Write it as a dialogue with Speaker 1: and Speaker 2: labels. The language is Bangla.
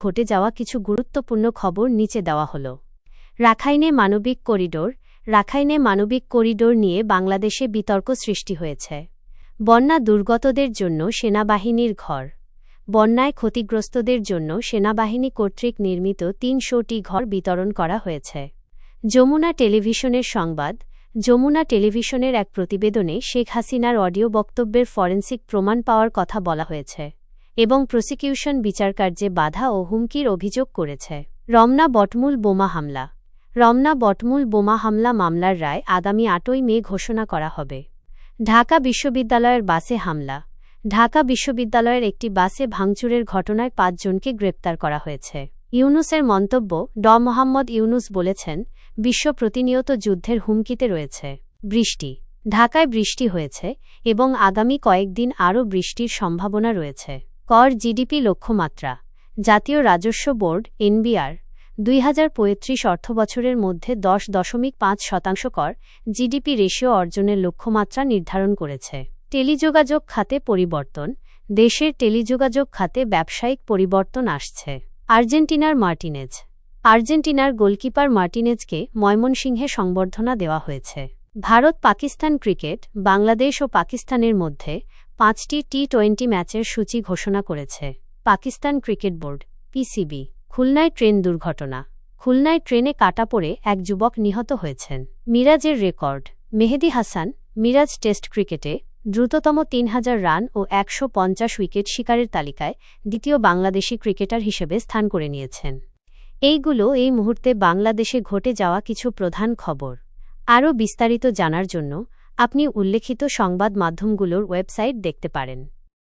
Speaker 1: ঘটে যাওয়া কিছু গুরুত্বপূর্ণ খবর নিচে দেওয়া হল। রাখাইনে মানবিক করিডোর, রাখাইনে মানবিক করিডোর নিয়ে বাংলাদেশে বিতর্ক সৃষ্টি হয়েছে। বন্যা দুর্গতদের জন্য সেনাবাহিনীর ঘর। বন্যায় ক্ষতিগ্রস্তদের জন্য সেনাবাহিনী কর্তৃক নির্মিত তিনশোটি ঘর বিতরণ করা হয়েছে। যমুনা টেলিভিশনের সংবাদ, যমুনা টেলিভিশনের এক প্রতিবেদনে শেখ হাসিনার অডিও বক্তব্যের ফরেন্সিক প্রমাণ পাওয়ার কথা বলা হয়েছে। এবং প্রসিকিউশন বিচারকার্যে বাধা ও হুমকির অভিযোগ করেছে। রমনা বটমূল বোমা হামলা। রমনা বটমূল বোমা হামলা মামলার রায় আগামী আটই মে ঘোষণা করা হবে। ঢাকা বিশ্ববিদ্যালয়ের বাসে হামলা। ঢাকা বিশ্ববিদ্যালয়ের একটি বাসে ভাঙচুরের ঘটনায় পাঁচজনকে গ্রেপ্তার করা হয়েছে। ইউনুসের মন্তব্য, ড. মোহাম্মদ ইউনুস বলেছেন, বিশ্ব প্রতিনিয়ত যুদ্ধের হুমকিতে রয়েছে। বৃষ্টি। ঢাকায় বৃষ্টি হয়েছে এবং আগামী কয়েকদিন আরও বৃষ্টির সম্ভাবনা রয়েছে। কর জিডিপি লক্ষ্যমাত্রা, জাতীয় রাজস্ব বোর্ড, এনবিআর, দুই হাজার পঁয়ত্রিশ অর্থবছরের মধ্যে দশ দশমিক পাঁচ শতাংশ কর জিডিপি রেশিও অর্জনের লক্ষ্যমাত্রা নির্ধারণ করেছে। টেলিযোগাযোগ খাতে পরিবর্তন, দেশের টেলিযোগাযোগ খাতে ব্যবসায়িক পরিবর্তন আসছে। আর্জেন্টিনার মার্টিনেজ, আর্জেন্টিনার গোলকিপার মার্টিনেজকে ময়মনসিংহে সংবর্ধনা দেওয়া হয়েছে। ভারত পাকিস্তান ক্রিকেট, বাংলাদেশ ও পাকিস্তানের মধ্যে পাঁচটি টি টোয়েন্টি ম্যাচের সূচি ঘোষণা করেছে। পাকিস্তান ক্রিকেট বোর্ড পিসিবি খুলনায় ট্রেন দুর্ঘটনা। খুলনায় ট্রেনে কাটা পড়ে এক যুবক নিহত হয়েছেন। মিরাজের রেকর্ড, মেহেদি হাসান, মিরাজ টেস্ট ক্রিকেটে দ্রুততম তিন হাজার রান ও একশো পঞ্চাশ উইকেট শিকারের তালিকায় দ্বিতীয় বাংলাদেশি ক্রিকেটার হিসেবে স্থান করে নিয়েছেন। এইগুলো এই মুহূর্তে বাংলাদেশে ঘটে যাওয়া কিছু প্রধান খবর। আরও বিস্তারিত জানার জন্য আপনি উল্লেখিত সংবাদ মাধ্যমগুলোর ওয়েবসাইট দেখতে পারেন।